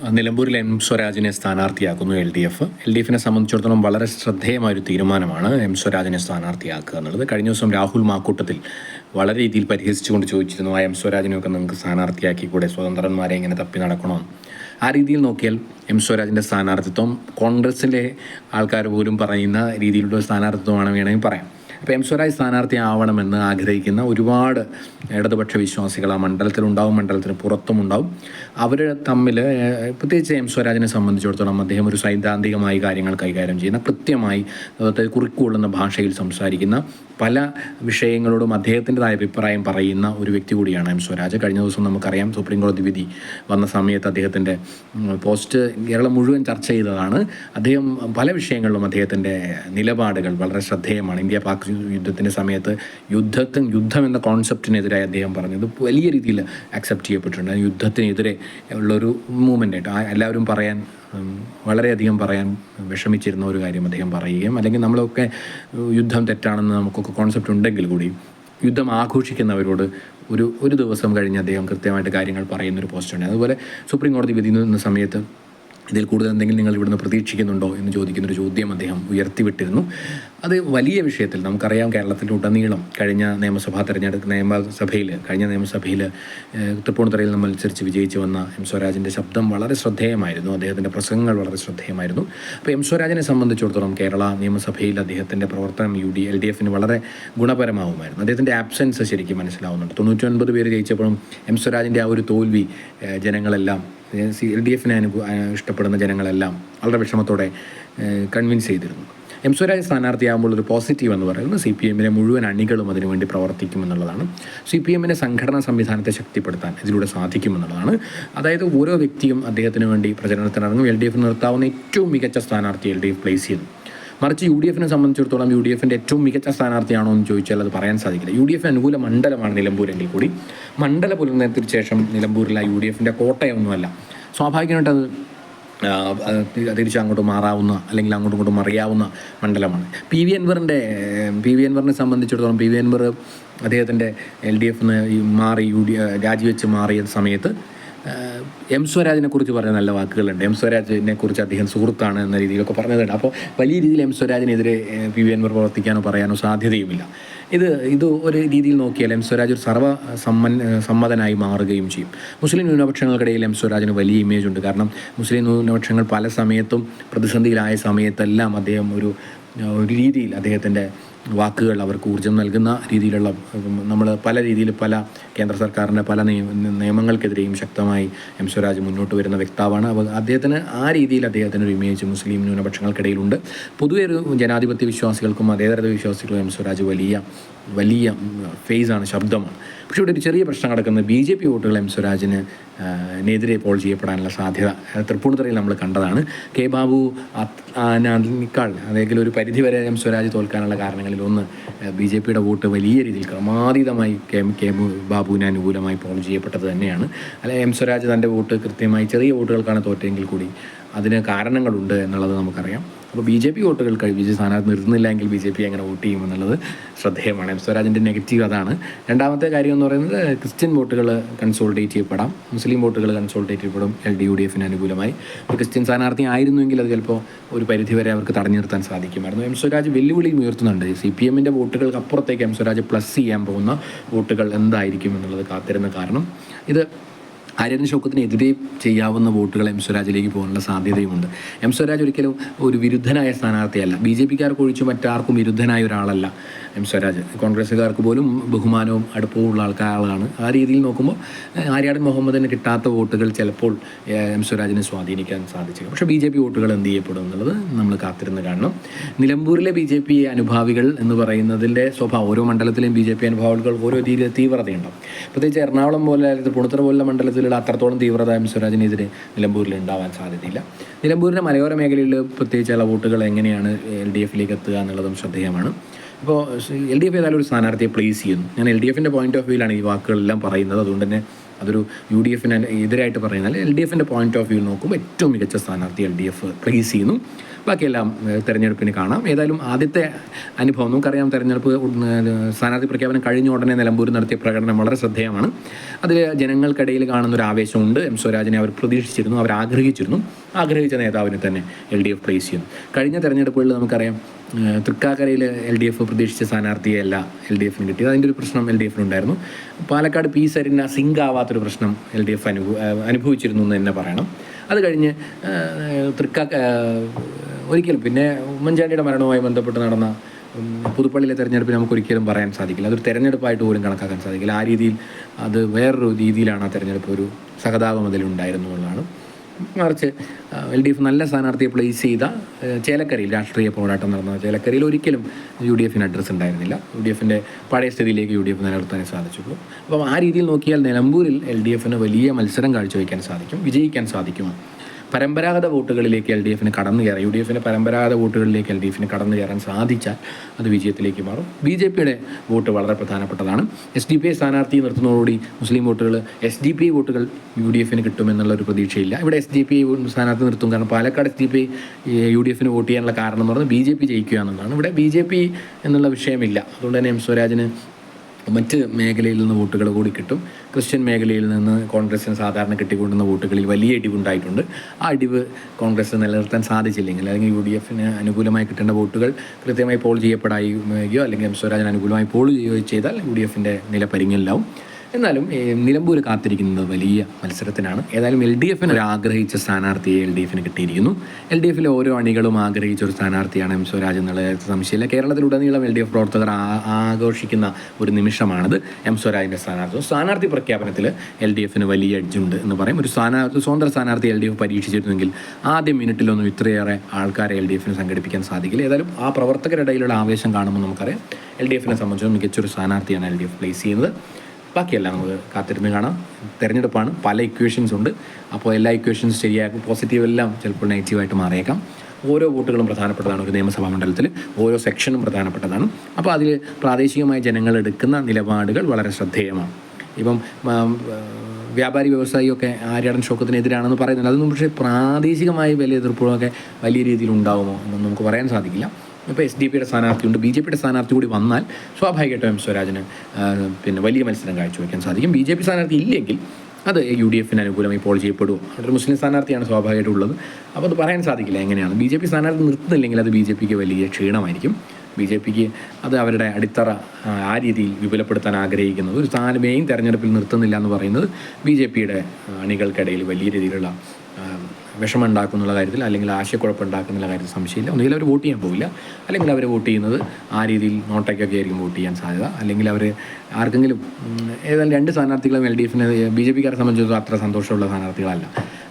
നിലമ്പൂരിൽ എം സ്വരാജിനെ സ്ഥാനാർത്ഥിയാക്കുന്നു L D F. L D എഫിനെ സംബന്ധിച്ചിടത്തോളം വളരെ ശ്രദ്ധേയമായ ഒരു തീരുമാനമാണ് എം സ്വരാജിനെ സ്ഥാനാർത്ഥിയാക്കുക എന്നുള്ളത്. കഴിഞ്ഞ ദിവസം രാഹുൽ മാക്കൂട്ടത്തിൽ വളരെ രീതിയിൽ പരിഹസിച്ചുകൊണ്ട് ചോദിച്ചിരുന്നു ആ എം സ്വരാജിനെയൊക്കെ നിങ്ങൾക്ക് സ്ഥാനാർത്ഥിയാക്കി കൂടെ സ്വതന്ത്രന്മാരെ ഇങ്ങനെ തപ്പി നടക്കണോ? ആ രീതിയിൽ നോക്കിയാൽ എം സ്വരാജിന്റെ സ്ഥാനാർത്ഥിത്വം കോൺഗ്രസിന്റെ ആൾക്കാർ പോലും പറയുന്ന രീതിയിലുള്ള സ്ഥാനാർത്ഥിത്വമാണ് വേണമെങ്കിൽ പറയാം. അപ്പോൾ എം സ്വരാജ് സ്ഥാനാർത്ഥി ആവണമെന്ന് ആഗ്രഹിക്കുന്ന ഒരുപാട് ഇടതുപക്ഷ വിശ്വാസികൾ ആ മണ്ഡലത്തിലുണ്ടാവും മണ്ഡലത്തിന് പുറത്തും ഉണ്ടാവും. അവർ തമ്മിൽ പ്രത്യേകിച്ച് എം സ്വരാജിനെ സംബന്ധിച്ചിടത്തോളം അദ്ദേഹം ഒരു സൈദ്ധാന്തികമായി കാര്യങ്ങൾ കൈകാര്യം ചെയ്യുന്ന കൃത്യമായി കുറിക്കൊള്ളുന്ന ഭാഷയിൽ സംസാരിക്കുന്ന പല വിഷയങ്ങളോടും അദ്ദേഹത്തിന്റെതായ അഭിപ്രായം പറയുന്ന ഒരു വ്യക്തി കൂടിയാണ് എം സ്വരാജ് കഴിഞ്ഞ ദിവസം നമുക്കറിയാം സുപ്രീം കോടതി വിധി വന്ന സമയത്ത് അദ്ദേഹത്തിന്റെ പോസ്റ്റ് കേരളം മുഴുവൻ ചർച്ച ചെയ്തതാണ്. അദ്ദേഹം പല വിഷയങ്ങളിലും അദ്ദേഹത്തിന്റെ നിലപാടുകൾ വളരെ ശ്രദ്ധേയമാണ്. ഇന്ത്യ പാക് യുദ്ധത്തിന്റെ സമയത്ത് യുദ്ധത്തിന് യുദ്ധം എന്ന കോൺസെപ്റ്റിനെതിരായി അദ്ദേഹം പറഞ്ഞത് വലിയ രീതിയിൽ അക്സെപ്റ്റ് ചെയ്യപ്പെട്ടിട്ടുണ്ട്. യുദ്ധത്തിനെതിരെ ഉള്ളൊരു മൂവ്മെന്റ് ആയിട്ട്. എല്ലാവരും പറയാൻ വളരെയധികം പറയാൻ വിഷമിച്ചിരുന്ന ഒരു കാര്യം അദ്ദേഹം പറയുകയും അല്ലെങ്കിൽ നമ്മളൊക്കെ യുദ്ധം തെറ്റാണെന്ന് നമുക്കൊക്കെ കോൺസെപ്റ്റ് ഉണ്ടെങ്കിൽ കൂടി യുദ്ധം ആഘോഷിക്കുന്നവരോട് ഒരു ഒരു ദിവസം കഴിഞ്ഞ് അദ്ദേഹം കൃത്യമായിട്ട് കാര്യങ്ങൾ പറയുന്നൊരു പോസ്റ്റുണ്ട് അതുപോലെ സുപ്രീം കോടതി വിധി നിന്ന സമയത്ത് ഇതിൽ കൂടുതൽ എന്തെങ്കിലും നിങ്ങൾ ഇവിടുന്ന് പ്രതീക്ഷിക്കുന്നുണ്ടോ എന്ന് ചോദിക്കുന്ന ഒരു ചോദ്യം അദ്ദേഹം ഉയർത്തിവിട്ടിരുന്നു. അത് വലിയ വിഷയത്തിൽ നമുക്കറിയാം കേരളത്തിലുടനീളം കഴിഞ്ഞ നിയമസഭാ തെരഞ്ഞെടുപ്പ് നിയമസഭയിൽ കഴിഞ്ഞ നിയമസഭയിൽ തൃപ്പൂണിത്തറയിൽ നമ്മൾ മത്സരിച്ച് വിജയിച്ചു വന്ന എം സ്വരാജിന്റെ ശബ്ദം വളരെ ശ്രദ്ധേയമായിരുന്നു. അദ്ദേഹത്തിന്റെ പ്രസംഗങ്ങൾ വളരെ ശ്രദ്ധേയമായിരുന്നു. അപ്പോൾ എം സ്വരാജിനെ സംബന്ധിച്ചിടത്തോളം കേരള നിയമസഭയിൽ അദ്ദേഹത്തിന്റെ പ്രവർത്തനം യു ഡി എൽ ഡി എഫിന് വളരെ ഗുണപരമാവുമായിരുന്നു. അദ്ദേഹത്തിന്റെ ആബ്സെൻസ് ശരിക്കും മനസ്സിലാവുന്നുണ്ട്. തൊണ്ണൂറ്റൊൻപത് പേര് ജയിച്ചപ്പോഴും എം സ്വരാജിന്റെ ആ ഒരു തോൽവി ജനങ്ങളെല്ലാം സി എൽ ഡി എഫിനെ അനുഭവ ഇഷ്ടപ്പെടുന്ന ജനങ്ങളെല്ലാം വളരെ വിഷമത്തോടെ കൺവിൻസ് ചെയ്തിരുന്നു. എം സ്വരാജ് സ്ഥാനാർത്ഥിയാകുമ്പോൾ ഒരു പോസിറ്റീവ് എന്ന് പറയുന്നത് സി പി എമ്മിലെ മുഴുവൻ അണികളും അതിനുവേണ്ടി പ്രവർത്തിക്കുമെന്നുള്ളതാണ്. സി പി എമ്മിന്റെ സംഘടനാ സംവിധാനത്തെ ശക്തിപ്പെടുത്താൻ ഇതിലൂടെ സാധിക്കുമെന്നുള്ളതാണ്. അതായത് ഓരോ വ്യക്തിയും അദ്ദേഹത്തിന് വേണ്ടി പ്രചരണത്തിനിറങ്ങും. എൽ ഡി എഫ് നിർത്താവുന്ന ഏറ്റവും മികച്ച സ്ഥാനാർത്ഥി എൽ ഡി എഫ് പ്ലേസ് ചെയ്തു മറിച്ച് യു ഡി എഫിനെ സംബന്ധിച്ചിടത്തോളം യു ഡി എഫിന്റെ ഏറ്റവും മികച്ച സ്ഥാനാർത്ഥിയാണോ എന്ന് ചോദിച്ചാൽ അത് പറയാൻ സാധിക്കില്ല. യു ഡി എഫ് അനുകൂല മണ്ഡലമാണ് നിലമ്പൂരെങ്കിൽ കൂടി. മണ്ഡല പുലർന്നതിന് ശേഷം നിലമ്പൂരിലെ യു ഡി എഫിന്റെ കോട്ടയൊന്നുമല്ല. സ്വാഭാവികമായിട്ട് അത് തിരിച്ച് അങ്ങോട്ട് മാറാവുന്ന അല്ലെങ്കിൽ അങ്ങോട്ടും ഇങ്ങോട്ടും മറിയാവുന്ന മണ്ഡലമാണ്. പി വി അൻവറിന്റെ പി വി അൻവറിനെ സംബന്ധിച്ചിടത്തോളം പി വി അൻവർ അദ്ദേഹത്തിന്റെ എൽ ഡി എഫ് മാറി യു ഡി രാജിവെച്ച് മാറിയ സമയത്ത് എം സ്വരാജിനെ കുറിച്ച് പറഞ്ഞ നല്ല വാക്കുകളുണ്ട്. എം സ്വരാജിനെ കുറിച്ച് അദ്ദേഹം സുഹൃത്താണ് എന്ന രീതിയിലൊക്കെ പറഞ്ഞതുണ്ട്. അപ്പോൾ വലിയ രീതിയിൽ എം സ്വരാജിനെതിരെ പി വി അൻവർ പ്രവർത്തിക്കാനോ പറയാനോ സാധ്യതയുമില്ല. ഇത് ഇത് ഒരു രീതിയിൽ നോക്കിയാൽ എം സ്വരാജ് ഒരു സർവ സമ്മൻ സമ്മതനായി മാറുകയും ചെയ്യും. മുസ്ലിം ന്യൂനപക്ഷങ്ങൾക്കിടയിൽ എം സ്വരാജിന് വലിയ ഇമേജ് ഉണ്ട്. കാരണം മുസ്ലിം ന്യൂനപക്ഷങ്ങൾ പല സമയത്തും പ്രതിസന്ധിയിലായ സമയത്തെല്ലാം അദ്ദേഹം ഒരു ഒരു രീതിയിൽ അദ്ദേഹത്തിന്റെ വാക്കുകൾ അവർക്ക് ഊർജം നൽകുന്ന രീതിയിലുള്ള നമ്മൾ പല രീതിയിൽ പല കേന്ദ്ര സർക്കാരിന്റെ പല നിയമ നിയമങ്ങൾക്കെതിരെയും ശക്തമായി എം സ്വരാജ് മുന്നോട്ട് വരുന്ന വ്യക്താവാണ്. അപ്പോൾ അദ്ദേഹത്തിന് ആ രീതിയിൽ അദ്ദേഹത്തിന് ഒരു ഇമേജ് മുസ്ലിം ന്യൂനപക്ഷങ്ങൾക്കിടയിലുണ്ട്. പൊതുവെ ഒരു ജനാധിപത്യ വിശ്വാസികൾക്കും അതേതര വിശ്വാസികൾക്കും എം സ്വരാജ് വലിയ വലിയ ഫേസാണ് ശബ്ദമാണ്. പക്ഷേ ഇവിടെ ഒരു ചെറിയ പ്രശ്നം കിടക്കുന്നത് ബി ജെ പി വോട്ടുകൾ എം സ്വരാജിന് നെതിരെ പോൾ ചെയ്യപ്പെടാനുള്ള സാധ്യത തൃപ്പൂണിത്തുറയിൽ നമ്മൾ കണ്ടതാണ്. കെ ബാബു അതിനേക്കാൾ അല്ലെങ്കിൽ ഒരു പരിധിവരെ എം സ്വരാജ് തോൽക്കാനുള്ള കാരണങ്ങളിൽ ഒന്ന് ബി ജെ പിയുടെ വോട്ട് വലിയ രീതിയിൽ ക്രമാതീതമായി കെ കെ ബാബുവിന് അനുകൂലമായി പോൾ ചെയ്യപ്പെട്ടത് തന്നെയാണ്. അല്ലെ എം സ്വരാജ് തന്റെ വോട്ട് കൃത്യമായി ചെറിയ വോട്ടുകൾക്കാണ് തോറ്റെങ്കിൽ കൂടി അതിന് കാരണങ്ങളുണ്ട് എന്നുള്ളത് നമുക്കറിയാം. അപ്പോൾ ബി ജെ പി വോട്ടുകൾ കഴി ബി ജെ സ്ഥാനാർത്ഥി നിർത്തുന്നില്ല എങ്കിൽ ബി ജെ പി എങ്ങനെ വോട്ട് ചെയ്യുമെന്നുള്ളത് ശ്രദ്ധേയമാണ്. എം സ്വരാജിന്റെ നെഗറ്റീവ് അതാണ്. രണ്ടാമത്തെ കാര്യം എന്ന് പറയുന്നത് ക്രിസ്ത്യൻ വോട്ടുകൾ കൺസോൾട്ടേറ്റ് ചെയ്യപ്പെടാം. മുസ്ലിം വോട്ടുകൾ കൺസോൾട്ടേറ്റ് ചെയ്യപ്പെടും എൽ ഡി യു ഡി എഫിന് അനുകൂലമായി. ക്രിസ്ത്യൻ സ്ഥാനാർത്ഥി ആയിരുന്നുവെങ്കിൽ അത് ചിലപ്പോൾ ഒരു പരിധിവരെ അവർക്ക് തടഞ്ഞു നിർത്താൻ സാധിക്കുമായിരുന്നു. എം സ്വരാജ് വെല്ലുവിളി ഉയർത്തുന്നുണ്ട്. സി പി എമ്മിന്റെ വോട്ടുകൾക്ക് അപ്പുറത്തേക്ക് എം സ്വരാജ് പ്ലസ് ചെയ്യാൻ പോകുന്ന വോട്ടുകൾ എന്തായിരിക്കും എന്നുള്ളത് കാത്തിരുന്ന കാരണം. ഇത് ആര്യൻ ഷൗക്കത്തിനെതിരെ ചെയ്യാവുന്ന വോട്ടുകൾ എം സ്വരാജിലേക്ക് പോകാനുള്ള സാധ്യതയുമുണ്ട്. എം സ്വരാജ് ഒരിക്കലും ഒരു വിരുദ്ധനായ സ്ഥാനാർത്ഥിയല്ല. ബി ജെ പിക്കാർക്ക് ഒഴിച്ച് മറ്റാർക്കും വിരുദ്ധനായ ഒരാളല്ല എം സ്വരാജ്. കോൺഗ്രസ്സുകാർക്ക് പോലും ബഹുമാനവും അടുപ്പവും ഉള്ള ആൾക്കാരാണ്. ആ രീതിയിൽ നോക്കുമ്പോൾ ആര്യാടൻ മുഹമ്മദിന് കിട്ടാത്ത വോട്ടുകൾ ചിലപ്പോൾ എം സ്വരാജിനെ സ്വാധീനിക്കാൻ സാധിച്ചു പക്ഷേ ബി ജെ പി വോട്ടുകൾ എന്ത് ചെയ്യപ്പെടും എന്നുള്ളത് നമ്മൾ കാത്തിരുന്ന് കാണണം. നിലമ്പൂരിലെ ബി ജെ പി അനുഭാവികൾ എന്ന് പറയുന്നതിന്റെ സ്വഭാവം ഓരോ മണ്ഡലത്തിലെയും ബി ജെ പി അനുഭാവികൾ ഓരോ രീതിയിൽ തീവ്രതയുണ്ടാവും. പ്രത്യേകിച്ച് എറണാകുളം പോലെ പുണുത്തറ പോലുള്ള മണ്ഡലത്തിലുള്ള അത്രത്തോളം തീവ്രത എം സ്വരാജിനെതിരെ നിലമ്പൂരിൽ ഉണ്ടാവാൻ സാധ്യതയില്ല. നിലമ്പൂരിന്റെ മലയോര മേഖലയിൽ പ്രത്യേകിച്ച് ചില വോട്ടുകൾ എങ്ങനെയാണ് എൽ ഡി എഫിലേക്ക് എത്തുക എന്നുള്ളതും ശ്രദ്ധേയമാണ്. ഇപ്പോൾ എൽ ഡി എഫ് ഏതായാലും ഒരു സ്ഥാനാർത്ഥിയെ പ്ലേസ് ചെയ്യുന്നു. ഞാൻ എൽ ഡി എഫിന്റെ പോയിന്റ് ഓഫ് വ്യൂവിലാണ് ഈ വാക്കുകളെല്ലാം പറയുന്നത്. അതുകൊണ്ട് തന്നെ അതൊരു യു ഡി എഫിന് എതിരായിട്ട് പറയുന്നത്. എൽ ഡി എഫിന്റെ പോയിന്റ് ഓഫ് വ്യൂ നോക്കുമ്പോൾ ഏറ്റവും മികച്ച സ്ഥാനാർത്ഥി എൽ ഡി എഫ് പ്ലേസ് ചെയ്യുന്നു. ബാക്കിയെല്ലാം തെരഞ്ഞെടുപ്പിന് കാണാം. ഏതായാലും ആദ്യത്തെ അനുഭവം നമുക്കറിയാം തെരഞ്ഞെടുപ്പ് സ്ഥാനാർത്ഥി പ്രഖ്യാപനം കഴിഞ്ഞ ഉടനെ നിലമ്പൂർ നടത്തിയ പ്രകടനം വളരെ ശ്രദ്ധേയമാണ്. അതിൽ ജനങ്ങൾക്കിടയിൽ കാണുന്ന ഒരു ആവേശമുണ്ട്. എം സ്വരാജിനെ അവർ പ്രതീക്ഷിച്ചിരുന്നു അവർ ആഗ്രഹിച്ചിരുന്നു. ആഗ്രഹിച്ച നേതാവിനെ തന്നെ എൽ ഡി എഫ് പ്ലേസ് ചെയ്യുന്നു കഴിഞ്ഞ തെരഞ്ഞെടുപ്പുകളിൽ നമുക്കറിയാം തൃക്കാക്കരയിൽ എൽ ഡി എഫ് പ്രതീക്ഷിച്ച സ്ഥാനാർത്ഥിയല്ല എൽ ഡി എഫിന് കിട്ടിയത്. അതിന്റെ ഒരു പ്രശ്നം എൽ ഡി എഫിനുണ്ടായിരുന്നു പാലക്കാട് പി സരിന സിങ്ക് ആവാത്തൊരു പ്രശ്നം എൽ ഡി എഫ് അനുഭവ അനുഭവിച്ചിരുന്നു എന്ന് തന്നെ പറയണം. അത് കഴിഞ്ഞ് തൃക്കാക്ക ഒരിക്കലും. പിന്നെ ഉമ്മൻചാണ്ടിയുടെ മരണവുമായി ബന്ധപ്പെട്ട് നടന്ന പുതുപ്പള്ളിയിലെ തെരഞ്ഞെടുപ്പിൽ നമുക്ക് ഒരിക്കലും പറയാൻ സാധിക്കില്ല. അതൊരു തെരഞ്ഞെടുപ്പായിട്ട് പോലും കണക്കാക്കാൻ സാധിക്കില്ല. ആ രീതിയിൽ അത് വേറൊരു രീതിയിലാണ് ആ തെരഞ്ഞെടുപ്പ് ഒരു സഹതാപം അതിലുണ്ടായിരുന്നു എന്നുള്ളതാണ് മറിച്ച് എൽ ഡി എഫ് നല്ല സ്ഥാനാർത്ഥിയെ പ്ലേസ് ചെയ്ത ചേലക്കരയിൽ രാഷ്ട്രീയ പോരാട്ടം നടന്ന ചേലക്കരയിൽ ഒരിക്കലും യു ഡി എഫിന് അഡ്രസ്സ് ഉണ്ടായിരുന്നില്ല. യു ഡി എഫിന്റെ പഴയ സ്ഥിതിയിലേക്ക് യു ഡി എഫ് നിലനിർത്താനേ സാധിച്ചുള്ളൂ. അപ്പം ആ രീതിയിൽ നോക്കിയാൽ നിലമ്പൂരിൽ എൽ ഡി എഫിന് വലിയ മത്സരം കാഴ്ചവെക്കാൻ സാധിക്കും വിജയിക്കാൻ സാധിക്കും. പരമ്പരാഗത വോട്ടുകളിലേക്ക് എൽ ഡി എഫിന് കടന്നു കയറാം യു ഡി എഫിന്റെ പരമ്പരാഗത വോട്ടുകളിലേക്ക് എൽ ഡി എഫിന് കടന്നു കയറാൻ സാധിച്ചാൽ അത് വിജയത്തിലേക്ക് മാറും. ബി ജെ പിയുടെ വോട്ട് വളരെ പ്രധാനപ്പെട്ടതാണ്. എസ് ഡി പി ഐ സ്ഥാനാർത്ഥി നിർത്തുന്നതോടുകൂടി മുസ്ലിം വോട്ടുകൾ എസ് ഡി പി ഐ വോട്ടുകൾ യു ഡി എഫിന് കിട്ടുമെന്നുള്ള ഒരു പ്രതീക്ഷയില്ല. ഇവിടെ എസ് ഡി പി ഐ സ്ഥാനാർത്ഥി നിർത്തും കാരണം Palakkad S D P I U D എഫിന് വോട്ട് ചെയ്യാനുള്ള കാരണം എന്ന് പറയുന്നത് ബി ജെ പി ജയിക്കുക എന്നുള്ളതാണ് ഇവിടെ ബി ജെ പി എന്നുള്ള വിഷയമില്ല. അതുകൊണ്ട് തന്നെ എം സ്വരാജിന് മറ്റ് മേഖലയിൽ നിന്ന് വോട്ടുകൾ കൂടി കിട്ടും. ക്രിസ്ത്യൻ മേഖലയിൽ നിന്ന് കോൺഗ്രസ്സിന് സാധാരണ കിട്ടിക്കൊണ്ടുന്ന വോട്ടുകളിൽ വലിയ ഇടിവുണ്ടായിട്ടുണ്ട്. ആ ഇടിവ് കോൺഗ്രസ് നിലനിർത്താൻ സാധിച്ചില്ലെങ്കിൽ അല്ലെങ്കിൽ യു ഡി എഫിന് അനുകൂലമായി കിട്ടേണ്ട വോട്ടുകൾ കൃത്യമായി പോൾ ചെയ്യപ്പെടായോ അല്ലെങ്കിൽ എം സ്വരാജൻ അനുകൂലമായി പോൾ ചെയ്യുകയോ ചെയ്താൽ യു ഡി എഫിന്റെ നില പരിങ്ങലിലാവും എന്നാലും നിലമ്പൂർ കാത്തിരിക്കുന്നത് വലിയ മത്സരത്തിനാണ്. ഏതായാലും എൽ ഡി എഫിന് ആഗ്രഹിച്ച സ്ഥാനാർത്ഥിയെ എൽ ഡി എഫിന് കിട്ടിയിരിക്കുന്നു. എൽ ഡി എഫിലെ ഓരോ അണികളും ആഗ്രഹിച്ച ഒരു സ്ഥാനാർത്ഥിയാണ് എം സ്വരാജ് എന്നുള്ള സംശയമില്ല. കേരളത്തിലുടനീളം എൽ ഡി എഫ് പ്രവർത്തകർ ആഘോഷിക്കുന്ന ഒരു നിമിഷമാണത് എം സ്വരാജിന്റെ സ്ഥാനാർത്ഥി. സ്ഥാനാർത്ഥി പ്രഖ്യാപനത്തിൽ എൽ ഡി എഫിന് വലിയ എഡ്ജുണ്ട് എന്ന് പറയും. ഒരു സ്ഥാനാർത്ഥി സ്വതന്ത്ര സ്ഥാനാർത്ഥി എൽ ഡി എഫ് പരീക്ഷിച്ചിരുന്നെങ്കിൽ ആദ്യ മിനിറ്റിലൊന്നും ഇത്രയേറെ ആൾക്കാരെ എൽ ഡി എഫിന് സംഘടിപ്പിക്കാൻ സാധിക്കില്ല. ഏതായാലും ആ പ്രവർത്തകരുടെ ഇടയിലുള്ള ആവേശം കാണുമ്പോൾ നമുക്കറിയാം എൽ ഡി എഫിനെ സംബന്ധിച്ച് മികച്ചൊരു സ്ഥാനാർത്ഥിയാണ് എൽ ഡി എഫ് പ്ലേസ് ചെയ്യുന്നത്. ബാക്കിയെല്ലാം നമുക്ക് കാത്തിരുന്ന് കാണാം. തിരഞ്ഞെടുപ്പാണ്. പല ഇക്വേഷൻസ് ഉണ്ട്. അപ്പോൾ എല്ലാ ഇക്വേഷൻസ് ശരിയാക്കും പോസിറ്റീവ് എല്ലാം ചിലപ്പോൾ നെഗറ്റീവായിട്ട് മാറിയേക്കാം. ഓരോ വോട്ടുകളും പ്രധാനപ്പെട്ടതാണ് ഒരു നിയമസഭാ മണ്ഡലത്തിൽ. ഓരോ സെക്ഷനും പ്രധാനപ്പെട്ടതാണ്. അപ്പോൾ അതിൽ പ്രാദേശികമായി ജനങ്ങൾ എടുക്കുന്ന നിലപാടുകൾ വളരെ ശ്രദ്ധേയമാണ്. ഇപ്പം വ്യാപാരി വ്യവസായിയൊക്കെ ആര്യാടൻ ഷോക്കത്തിനെതിരാണെന്ന് പറയുന്നുണ്ട്. അതൊന്നും പക്ഷേ പ്രാദേശികമായി വലിയ എതിർപ്പുകളൊക്കെ വലിയ രീതിയിൽ ഉണ്ടാകുമോ എന്നൊന്നും നമുക്ക് പറയാൻ സാധിക്കില്ല. ഇപ്പോൾ എസ് ഡി പിയുടെ സ്ഥാനാർത്ഥിയുണ്ട് ബി ജെ പിയുടെ സ്ഥാനാർത്ഥി കൂടി വന്നാൽ സ്വാഭാവികമായിട്ടും എം സ്വരാജിന് പിന്നെ വലിയ മത്സരം കാഴ്ചവെക്കാൻ സാധിക്കും. ബി ജെ പി സ്ഥാനാർത്ഥി ഇല്ലെങ്കിൽ അത് യു ഡി എഫിന് അനുകൂലമായി പോൾ ചെയ്യപ്പെടുമോ അവിടെ മുസ്ലിം സ്ഥാനാർത്ഥിയാണ് സ്വാഭാവികമായിട്ടുള്ളത് അപ്പോൾ അത് പറയാൻ സാധിക്കില്ല എങ്ങനെയാണ്. ബി ജെ പി സ്ഥാനാർത്ഥി നിർത്തുന്നില്ലെങ്കിൽ അത് ബി ജെ പിക്ക് വലിയ ക്ഷീണമായിരിക്കും. ബി ജെ പിക്ക് അത് അവരുടെ അടിത്തറ ആ, രീതിയിൽ വിപുലപ്പെടുത്താൻ ആഗ്രഹിക്കുന്നത്. ഒരു സ്ഥാനമേയും തെരഞ്ഞെടുപ്പിൽ നിർത്തുന്നില്ല എന്ന് പറയുന്നത് ബി ജെ പിയുടെ അണികൾക്കിടയിൽ വലിയ രീതിയിലുള്ള വിഷമം ഉണ്ടാക്കുന്നുള്ള കാര്യത്തിൽ അല്ലെങ്കിൽ ആശയക്കുഴപ്പം ഉണ്ടാക്കുന്നുള്ള കാര്യത്തിൽ സംശയമില്ല. ഒന്നുകിൽ അവർ വോട്ട് ചെയ്യാൻ പോവില്ല. അല്ലെങ്കിൽ അവർ വോട്ട് ചെയ്യുന്നത് ആ രീതിയിൽ നോട്ടയ്ക്കൊക്കെ ആയിരിക്കും വോട്ട് ചെയ്യാൻ സാധ്യത. അല്ലെങ്കിൽ അവർ ആർക്കെങ്കിലും ഏതായാലും രണ്ട് സ്ഥാനാർത്ഥികളും എൽ ഡി എഫിനെ ബി ജെ പിക്കാരെ സംബന്ധിച്ചിടത്തോളം അത്ര സന്തോഷമുള്ള സ്ഥാനാർത്ഥികളല്ല.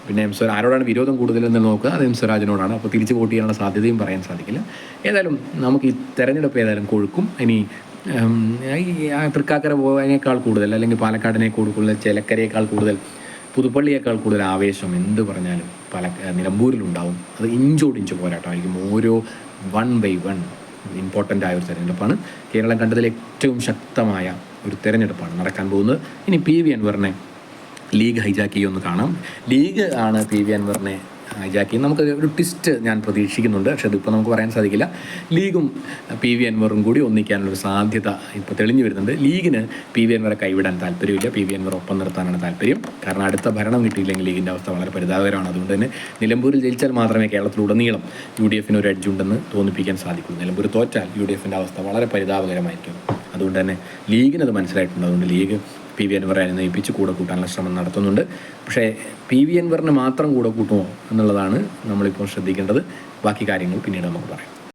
പിന്നെ എം സ്വരാജ് ആരോടാണ് വിരോധം കൂടുതലെന്ന് നോക്കുക? അത് എം സ്വരാജിനോടാണ്. അപ്പോൾ തിരിച്ച് വോട്ട് ചെയ്യാനുള്ള സാധ്യതയും പറയാൻ സാധിക്കില്ല. ഏതായാലും നമുക്ക് ഈ തെരഞ്ഞെടുപ്പ് ഏതായാലും കൊഴുക്കും. ഇനി ഈ തൃക്കാക്കര പോകാനേക്കാൾ കൂടുതൽ അല്ലെങ്കിൽ പാലക്കാടിനെ കൂടുതൽ ചിലക്കരയേക്കാൾ കൂടുതൽ പുതുപ്പള്ളിയേക്കാൾ കൂടുതൽ ആവേശം എന്ത് പറഞ്ഞാലും പല നിലമ്പൂരിലുണ്ടാവും. അത് ഇഞ്ചോടിഞ്ച് പോരാട്ടമായിരിക്കും. ഓരോ വൺ ബൈ വൺ ഇമ്പോർട്ടന്റ് ആയ ഒരു തെരഞ്ഞെടുപ്പാണ്. കേരളം കണ്ടതിൽ ഏറ്റവും ശക്തമായ ഒരു തെരഞ്ഞെടുപ്പാണ് നടക്കാൻ പോകുന്നത്. ഇനി പി വി അൻവറിനെ ലീഗ് ഹൈജാക്ക് ചെയ്യുമെന്ന് കാണാം. ലീഗ് ആണ് പി വി അൻവറിനെ ഹൈജാക്ക് ചെയ്യുന്നത് നമുക്ക് ഒരു ട്വിസ്റ്റ് ഞാൻ പ്രതീക്ഷിക്കുന്നുണ്ട്. പക്ഷെ അതിപ്പോൾ നമുക്ക് പറയാൻ സാധിക്കില്ല. ലീഗും പി വി അൻവറും കൂടി ഒന്നിക്കാനുള്ളൊരു സാധ്യത ഇപ്പോൾ തെളിഞ്ഞു വരുന്നുണ്ട്. ലീഗിന് പി വി അൻവറെ കൈവിടാൻ താല്പര്യമില്ല. പി വി അൻവർ ഒപ്പം നിർത്താനാണ് താല്പര്യം. കാരണം അടുത്ത ഭരണം കിട്ടിയില്ലെങ്കിൽ ലീഗിന്റെ അവസ്ഥ വളരെ പരിതാപകരമാണ്. അതുകൊണ്ട് തന്നെ നിലമ്പൂരിൽ ജയിച്ചാൽ മാത്രമേ കേരളത്തിലുടനീളം യു ഡി എഫിന് ഒരു എഡ്ജ് ഉണ്ടെന്ന് തോന്നിപ്പിക്കാൻ സാധിക്കൂ. നിലമ്പൂർ തോറ്റാൽ യു ഡി എഫിന്റെ അവസ്ഥ വളരെ പരിതാപകരമായിരിക്കും. അതുകൊണ്ട് തന്നെ ലീഗിന് അത് മനസ്സിലായിട്ടുണ്ട്. അതുകൊണ്ട് ലീഗ് പി വി അൻവറെ നയിപ്പിച്ച് കൂടെ കൂട്ടാനുള്ള ശ്രമം നടത്തുന്നുണ്ട്. പക്ഷേ പി വി അൻവറിന് മാത്രം കൂടെ കൂട്ടുമോ എന്നുള്ളതാണ് നമ്മളിപ്പോൾ ശ്രദ്ധിക്കേണ്ടത്. ബാക്കി കാര്യങ്ങൾ പിന്നീട് നമുക്ക് പറയാം.